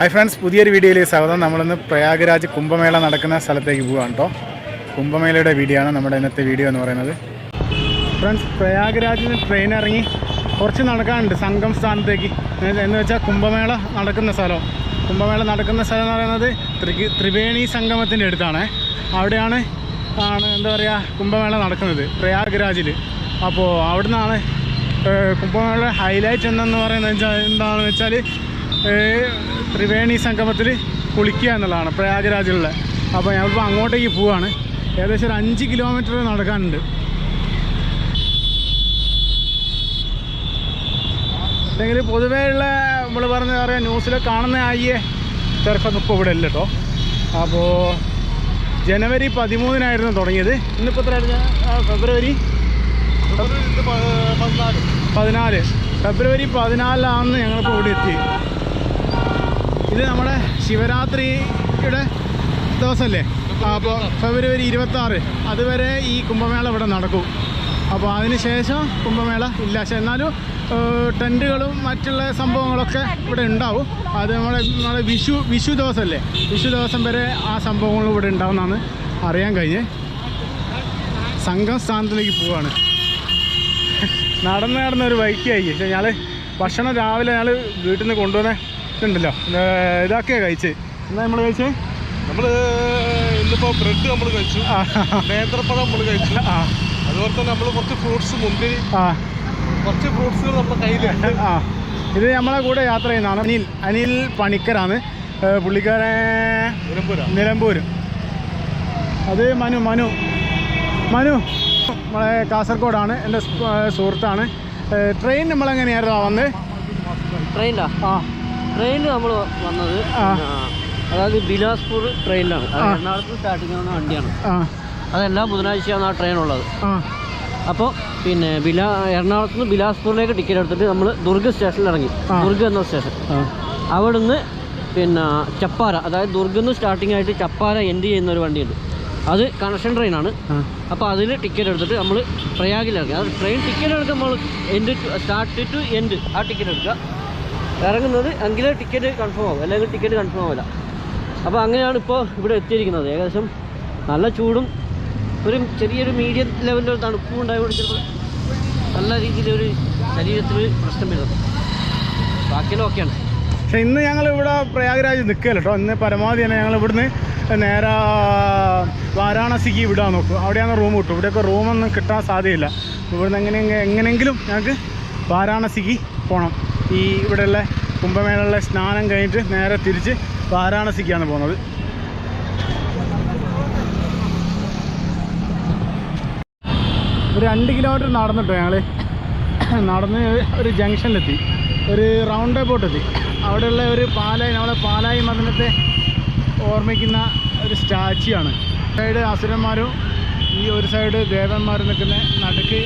Hi friends പുതിയൊരു വീഡിയോയിലേക്ക് സ്വാഗതം. നമ്മളിന്ന് പ്രയാഗരാജ് കുംഭമേള നടക്കുന്ന സ്ഥലത്തേക്ക് പോവുകയാണ് കേട്ടോ കുംഭമേളയുടെ വീഡിയോ ആണ് നമ്മുടെ ഇന്നത്തെ വീഡിയോ എന്ന് പറയുന്നത്. ഫ്രണ്ട്സ് പ്രയാഗരാജിൽ ട്രെയിൻ ഇറങ്ങി കുറച്ച് നടക്കാനുണ്ട്. സംഘം സ്ഥാനത്തേക്ക്. എന്ന് വെച്ചാൽ കുംഭമേള നടക്കുന്ന സ്ഥലം. കുംഭമേള നടക്കുന്ന സ്ഥലം എന്ന് പറയുന്നത് ത്രിവേണി സംഗമത്തിന്റെ അടുത്താണ്. അവിടെയാണ് ആണ് എന്താ പറയുക കുംഭമേള നടക്കുന്നത് പ്രയാഗ്രാജിൽ അപ്പോൾ അവിടുന്നാണ് കുംഭമേള ഹൈലൈറ്റ് എന്തെന്ന് പറയുന്നത് എന്താണെന്ന് വെച്ചാൽ ത്രിവേണി സംഗമത്തിൽ കുളിക്കുക എന്നുള്ളതാണ് പ്രയാഗരാജിലുള്ള. അപ്പോൾ ഞങ്ങളിപ്പോൾ അങ്ങോട്ടേക്ക് പോവാണ്. ഏകദേശം ഒരു അഞ്ച് കിലോമീറ്റർ നടക്കാനുണ്ട്. അല്ലെങ്കിൽ പൊതുവേ ഉള്ള നമ്മൾ പറഞ്ഞ പറയാം ന്യൂസിൽ കാണുന്ന ആയിയെ തിരക്കൊന്നും ഇപ്പോൾ ഇവിടെ ഇല്ല കേട്ടോ അപ്പോൾ ജനുവരി പതിമൂന്നിനായിരുന്നു തുടങ്ങിയത്. ഇന്നിപ്പോൾ എത്രയായിരുന്നു ഫെബ്രുവരി? ഫെബ്രുവരി പതിനാല്. ഫെബ്രുവരി പതിനാലിലാണ് ഞങ്ങളിപ്പോൾ ഇവിടെ എത്തി ഇത് നമ്മുടെ ശിവരാത്രിയുടെ ദിവസമല്ലേ? അപ്പോൾ ഫെബ്രുവരി ഇരുപത്താറ്. അതുവരെ ഈ കുംഭമേള ഇവിടെ നടക്കും. അപ്പോൾ അതിന് ശേഷം കുംഭമേള ഇല്ല. പക്ഷെ എന്നാലും ടെന്റുകളും മറ്റുള്ള സംഭവങ്ങളൊക്കെ ഇവിടെ ഉണ്ടാവും. അത് നമ്മുടെ നമ്മുടെ വിഷു വിഷു ദിവസമല്ലേ? വിഷു ദിവസം വരെ ആ സംഭവങ്ങൾ ഇവിടെ ഉണ്ടാവുമെന്നാണ് അറിയാൻ കഴിഞ്ഞേ. സംഘം സ്ഥാനത്തിലേക്ക് പോവാണ്. നടന്ന് നടന്ന ഒരു ബൈക്കായി പക്ഷേ ഞങ്ങൾ ഭക്ഷണം രാവിലെ ഞങ്ങൾ വീട്ടിൽ നിന്ന് കൊണ്ടുവന്ന. ഇതുണ്ടല്ലോ ഏർ ഇതൊക്കെയാണ് കഴിച്ച്? എന്നാ നമ്മൾ കഴിച്ചേ? നമ്മൾ ഇന്നിപ്പോ ബ്രെഡ് നമ്മൾ കഴിച്ചു. ആ. നേന്ത്രപ്പഴം നമ്മൾ കഴിച്ചു. അതുപോലെ തന്നെ നമ്മൾ കുറച്ച് ഫ്രൂട്ട്സ് മുന്തിരി. കുറച്ച് ഫ്രൂട്ട്സ് നമ്മുടെ കയ്യിലുണ്ട്. ആ. ഇത് നമ്മളെ കൂടെ യാത്ര ചെയ്യുന്നതാണ് അനിൽ. അനിൽ പണിക്കരാണ്. പുള്ളിക്കാരൻ നിലമ്പൂര്. നിലമ്പൂർ അത് മനു മനു. മനു. നമ്മളെ കാസർഗോഡാണ്. എന്റെ സുഹൃത്താണ്. ട്രെയിൻ നമ്മളെങ്ങനെയായിരുന്നു വന്ന്? ട്രെയിനിലാ? ആ. ട്രെയിനിൽ നമ്മൾ വന്നത്. അതായത് ബിലാസ്പൂർ ട്രെയിനിലാണ്. എറണാകുളത്ത് സ്റ്റാർട്ടിങ് ആവുന്ന വണ്ടിയാണ്. അതെല്ലാം ബുധനാഴ്ചയാണ് ആ ട്രെയിൻ ഉള്ളത്. അപ്പോൾ പിന്നെ ബിലാ എറണാകുളത്ത് നിന്ന് ബിലാസ്പൂരിലേക്ക് ടിക്കറ്റ് എടുത്തിട്ട് നമ്മൾ ദുർഗ് സ്റ്റേഷനിൽ ഇറങ്ങി. ദുർഗ എന്ന സ്റ്റേഷൻ അവിടുന്ന് പിന്നെ ചപ്പാര അതായത് ദുർഗിൽ നിന്ന് സ്റ്റാർട്ടിംഗ് ആയിട്ട് ചപ്പാര എൻഡ് ചെയ്യുന്ന ഒരു വണ്ടിയുണ്ട്. അത് കണക്ഷൻ ട്രെയിനാണ് അപ്പോൾ അതിൽ ടിക്കറ്റ് എടുത്തിട്ട് നമ്മൾ പ്രയാഗിലിറങ്ങി അത് ട്രെയിൻ ടിക്കറ്റ് എടുക്കുമ്പോൾ നമ്മൾ എൻഡ് സ്റ്റാർട്ട് ടു എൻഡ് ആ ടിക്കറ്റ് എടുക്കുക. ഇറങ്ങുന്നത് എങ്കിലേ ടിക്കറ്റ് കൺഫേം ആവും. അല്ലെങ്കിൽ ടിക്കറ്റ് കൺഫേം ആവില്ല. അപ്പോൾ അങ്ങനെയാണ് ഇപ്പോൾ ഇവിടെ എത്തിയിരിക്കുന്നത്. ഏകദേശം നല്ല ചൂടും ഒരു ചെറിയൊരു മീഡിയം ലെവലിൽ ഒരു തണുപ്പും ഉണ്ടായതുകൊണ്ട് നല്ല രീതിയിലൊരു ശരീരത്തിൽ പ്രശ്നം വരുന്നത് ബാക്കിയെല്ലാം ഓക്കെയാണ് പക്ഷെ ഇന്ന് ഞങ്ങൾ ഇവിടെ പ്രയാഗരാജ് നിൽക്കുകയല്ല കേട്ടോ ഇന്ന് പരമാവധി തന്നെ ഞങ്ങൾ ഇവിടുന്ന് നേരെ വാരാണസിക്ക് വിടാൻ നോക്കും. അവിടെയാണ് റൂം കിട്ടും ഇവിടെയൊക്കെ റൂമൊന്നും കിട്ടാൻ സാധ്യതയില്ല. ഇവിടുന്ന് എങ്ങനെ എങ്ങനെയെങ്കിലും ഞങ്ങൾക്ക് വാരാണസിക്ക് പോകണം ഈ ഇവിടെയുള്ള കുംഭമേളയിലെ സ്നാനം കഴിഞ്ഞിട്ട് നേരെ തിരിച്ച് വാരാണസിക്കാണ് പോകുന്നത്. ഒരു രണ്ട് കിലോമീറ്റർ നടന്നിട്ടോ ഞങ്ങൾ നടന്ന് ഒരു ജംഗ്ഷനിലെത്തി ഒരു റൗണ്ട് അബൌട്ട് എത്തി. അവിടെയുള്ള ഒരു പാലായി നമ്മളെ പാലായി മദനത്തെ ഓർമ്മിക്കുന്ന ഒരു സ്റ്റാച്യു ആണ്. സൈഡ് അസുരന്മാരും ഈ ഒരു സൈഡ് ദേവന്മാരും നിൽക്കുന്ന നടുക്ക്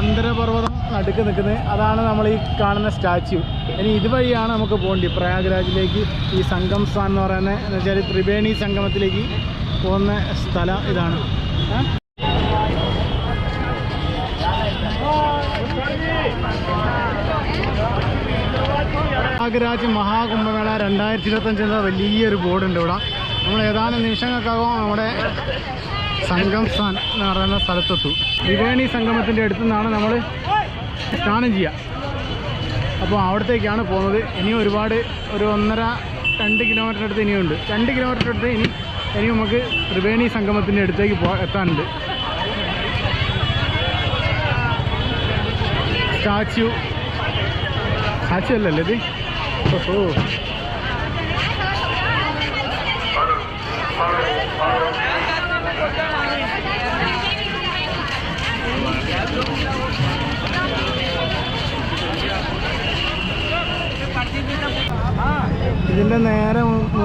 അന്തരപർവതം നടുക്ക് നിൽക്കുന്നത്. അതാണ് നമ്മൾ ഈ കാണുന്ന സ്റ്റാച്യു. ഇനി ഇതുവഴിയാണ് നമുക്ക് പോകേണ്ടി. പ്രയാഗ്രാജിലേക്ക് ഈ സംഗം സ്ഥാൻ എന്ന് പറയുന്നത് എന്ന് വെച്ചാൽ ത്രിവേണി സംഗമത്തിലേക്ക് പോകുന്ന സ്ഥലം ഇതാണ്? പ്രയാഗ്രാജ് മഹാകുംഭമേള രണ്ടായിരത്തി ഇരുപത്തഞ്ച് എന്ന വലിയൊരു ബോർഡുണ്ട് ഇവിടെ. നമ്മൾ ഏതാനും നിമിഷങ്ങൾക്കകം നമ്മുടെ സംഗം സ്ഥാൻ എന്ന് പറയുന്ന സ്ഥലത്തെത്തു. ത്രിവേണി സംഗമത്തിന്റെ അടുത്തു നിന്നാണ് നമ്മൾ സ്നാനം ചെയ്യുക അപ്പോൾ അവിടത്തേക്കാണ് പോകുന്നത്. ഇനിയും ഒരുപാട് ഒരു ഒന്നര രണ്ട് കിലോമീറ്റർ അടുത്ത് ഇനിയുണ്ട്. രണ്ട് കിലോമീറ്റർ അടുത്ത് ഇനി ഇനി നമുക്ക് ത്രിവേണി സംഗമത്തിന്റെ അടുത്തേക്ക് പോ എത്താനുണ്ട്. സ്റ്റാച്യു സ്റ്റാച്യു അല്ലല്ലേ ഇത്? ഓഹോ.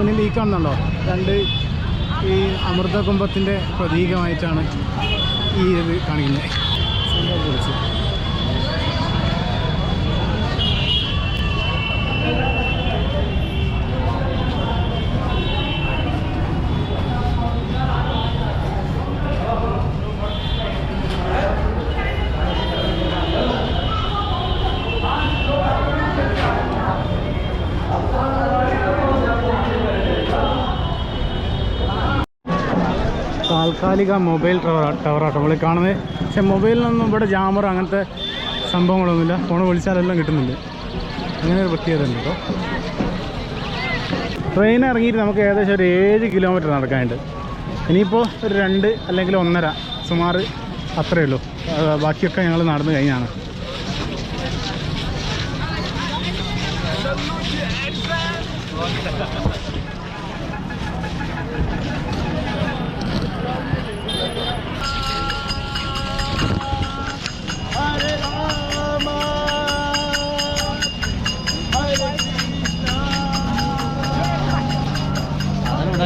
മുന്നിൽ ഈ കാണുന്നുണ്ടോ രണ്ട് ഈ അമൃതകുംഭത്തിന്റെ പ്രതീകമായിട്ടാണ് ഈ ഇത് കാണിക്കുന്നത്. താൽക്കാലിക മൊബൈൽ ടവർ ടവറാട്ടോ. നമ്മൾ കാണുന്നത് പക്ഷേ മൊബൈലിനൊന്നും ഇവിടെ ജാമർ അങ്ങനത്തെ സംഭവങ്ങളൊന്നുമില്ല. ഫോൺ വിളിച്ചാലെല്ലാം കിട്ടുന്നുണ്ട്. അങ്ങനെ ഒരു പ്രത്യേകത ഉണ്ട് കേട്ടോ. ട്രെയിൻ ഇറങ്ങിയിട്ട് നമുക്ക് ഏകദേശം ഒരു ഏഴ് കിലോമീറ്റർ നടക്കാനുണ്ട്. ഇനിയിപ്പോൾ ഒരു രണ്ട് അല്ലെങ്കിൽ ഒന്നര സുമാർ അത്രയേ ഉള്ളൂ. ബാക്കിയൊക്കെ ഞങ്ങൾ നടന്നു കഴിഞ്ഞാണ്. അതാണ്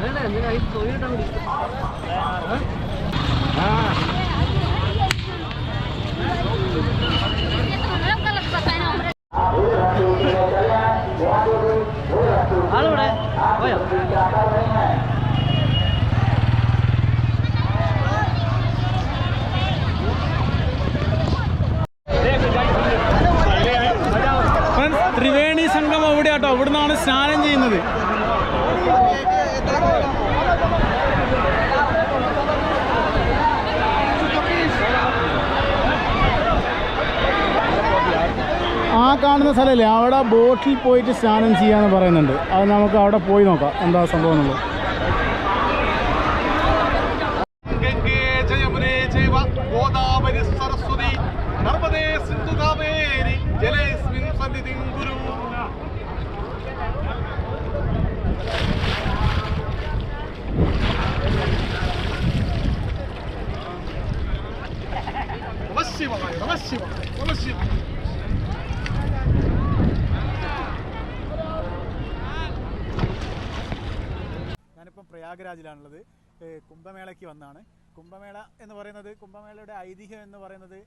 വേണ്ട എന്തിനാ ഈ തൊഴിലിട്ടാണ് ആളിവിടെ പോയോ ഫ്രണ്ട്സ് ത്രിവേണി സംഗമം എവിടെയാട്ടോ ഇവിടുന്നാണ് സ്നാനം ചെയ്യുന്നത്. ആ കാണുന്ന സ്ഥലമല്ലേ അവിടെ ബോട്ടിൽ പോയിട്ട് സ്നാനം ചെയ്യാന്ന് പറയുന്നുണ്ട്. അത് നമുക്ക് അവിടെ പോയി നോക്കാം. എന്താ സംഭവം എന്നുള്ളത്. ഗോദാവരി സരസ്വതി നർമ്മദേ സിന്ധു കാവേരി ജലേസ്മിൻ സന്നിധിം ഗുരു. ഞാനിപ്പം പ്രയാഗ്രാജിലാണുള്ളത്. കുംഭമേളയ്ക്ക് വന്നാണ്. കുംഭമേള എന്ന് പറയുന്നത് കുംഭമേളയുടെ ഐതിഹ്യം എന്ന് പറയുന്നത്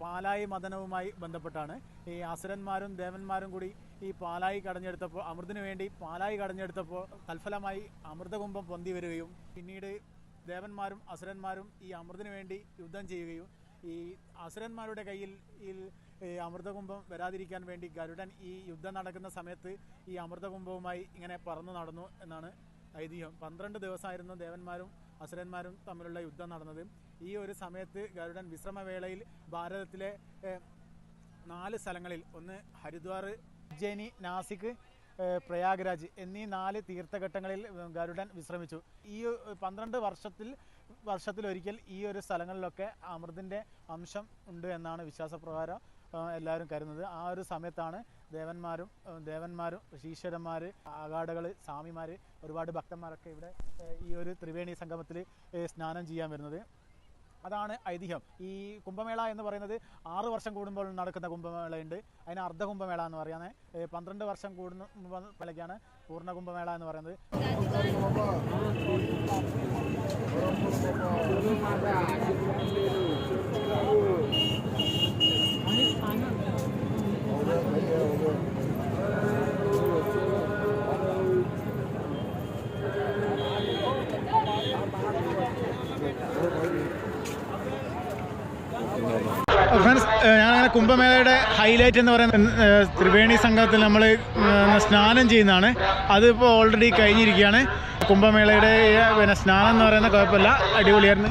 പാലായി മദനവുമായി ബന്ധപ്പെട്ടാണ്. ഈ അസുരന്മാരും ദേവന്മാരും കൂടി ഈ പാലായി കടഞ്ഞെടുത്തപ്പോൾ അമൃതിനു വേണ്ടി പാലായി കടഞ്ഞെടുത്തപ്പോൾ തൽഫലമായി അമൃതകുംഭം പൊന്തി വരികയും പിന്നീട് ദേവന്മാരും അസുരന്മാരും ഈ അമൃതിനു വേണ്ടി യുദ്ധം ചെയ്യുകയും ഈ അസുരന്മാരുടെ കയ്യിൽ ഈ അമൃതകുംഭം വരാതിരിക്കാൻ വേണ്ടി ഗരുഡൻ ഈ യുദ്ധം നടക്കുന്ന സമയത്ത് ഈ അമൃതകുംഭവുമായി ഇങ്ങനെ പറന്നു നടന്നു എന്നാണ് ഐതിഹ്യം. പന്ത്രണ്ട് ദിവസമായിരുന്നു ദേവന്മാരും അസുരന്മാരും തമ്മിലുള്ള യുദ്ധം നടന്നത്. ഈ ഒരു സമയത്ത് ഗരുഡൻ വിശ്രമവേളയിൽ ഭാരതത്തിലെ നാല് സ്ഥലങ്ങളിൽ ഒന്ന് ഹരിദ്വാർ ഉജ്ജയിനി നാസിക് പ്രയാഗ്രാജ് എന്നീ നാല് തീർത്ഥഘട്ടങ്ങളിൽ ഗരുഡൻ വിശ്രമിച്ചു. ഈ പന്ത്രണ്ട് വർഷത്തിൽ വർഷത്തിലൊരിക്കൽ ഈ ഒരു സ്ഥലങ്ങളിലൊക്കെ അമൃതിന്റെ അംശം ഉണ്ട് എന്നാണ് വിശ്വാസപ്രകാരം എല്ലാവരും കരുതുന്നത് ആ ഒരു സമയത്താണ് ദേവന്മാരും ദേവന്മാരും ഈശ്വരന്മാർ ആകാടകൾ സ്വാമിമാർ ഒരുപാട് ഭക്തന്മാരൊക്കെ ഇവിടെ ഈ ഒരു ത്രിവേണി സംഗമത്തിൽ സ്നാനം ചെയ്യാൻ വരുന്നത് അതാണ് ഐതിഹ്യം ഈ കുംഭമേള എന്ന് പറയുന്നത് ആറ് വർഷം കൂടുമ്പോൾ നടക്കുന്ന കുംഭമേളയുണ്ട് അതിന് അർദ്ധ കുംഭമേള എന്ന് പറയുന്നത് പന്ത്രണ്ട് വർഷം കൂടുന്ന മേളയ്ക്കാണ് പൂർണ കുംഭമേള എന്ന് പറയുന്നത് ഫ്രണ്ട്സ് ഞാനങ്ങനെ കുംഭമേളയുടെ ഹൈലൈറ്റ് എന്ന് പറയുന്നത് ത്രിവേണി സംഘത്തിൽ നമ്മൾ സ്നാനം ചെയ്യുന്നതാണ്. അതിപ്പോൾ ഓൾറെഡി കഴിഞ്ഞിരിക്കുകയാണ്. കുംഭമേളയുടെ പിന്നെ സ്നാനം എന്ന് പറയുന്ന കുഴപ്പമില്ല. അടിപൊളിയായിരുന്നു?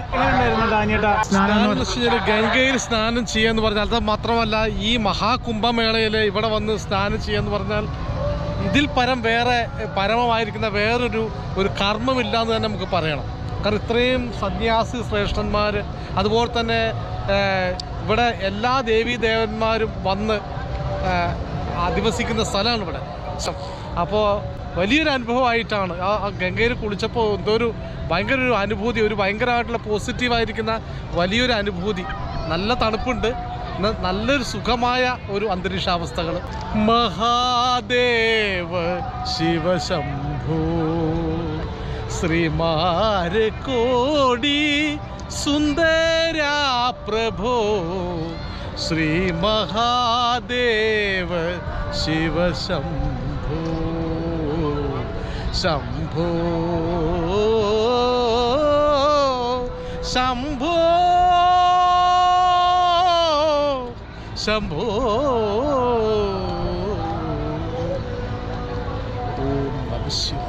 ഗംഗയിൽ സ്നാനം ചെയ്യാന്ന് പറഞ്ഞാൽ അത് മാത്രമല്ല ഈ മഹാകുംഭമേളയിൽ ഇവിടെ വന്ന് സ്നാനം ചെയ്യാന്ന് പറഞ്ഞാൽ ഇതിൽ പരം വേറെ പരമമായിരിക്കുന്ന വേറൊരു ഒരു കർമ്മമില്ല എന്ന് തന്നെ നമുക്ക് പറയണം. കാരണം ഇത്രയും സന്യാസി ശ്രേഷ്ഠന്മാർ അതുപോലെ തന്നെ ഇവിടെ എല്ലാ ദേവീ ദേവന്മാരും വന്ന് അധിവസിക്കുന്ന സ്ഥലമാണ് ഇവിടെ. അപ്പോൾ വലിയൊരു അനുഭവമായിട്ടാണ്. ആ ഗംഗയിൽ കുളിച്ചപ്പോൾ എന്തോ ഒരു ഭയങ്കര ഒരു അനുഭൂതി ഒരു ഭയങ്കരമായിട്ടുള്ള പോസിറ്റീവായിരിക്കുന്ന വലിയൊരു അനുഭൂതി. നല്ല തണുപ്പുണ്ട്. നല്ലൊരു സുഖമായ ഒരു അന്തരീക്ഷാവസ്ഥകൾ മഹാദേവ ശിവശംഭൂ ശ്രീമാരെ കോടി सुंदर्या प्रभो श्री महादेव शिव शंभो। शंभो शंभो शंभो। ओम नमः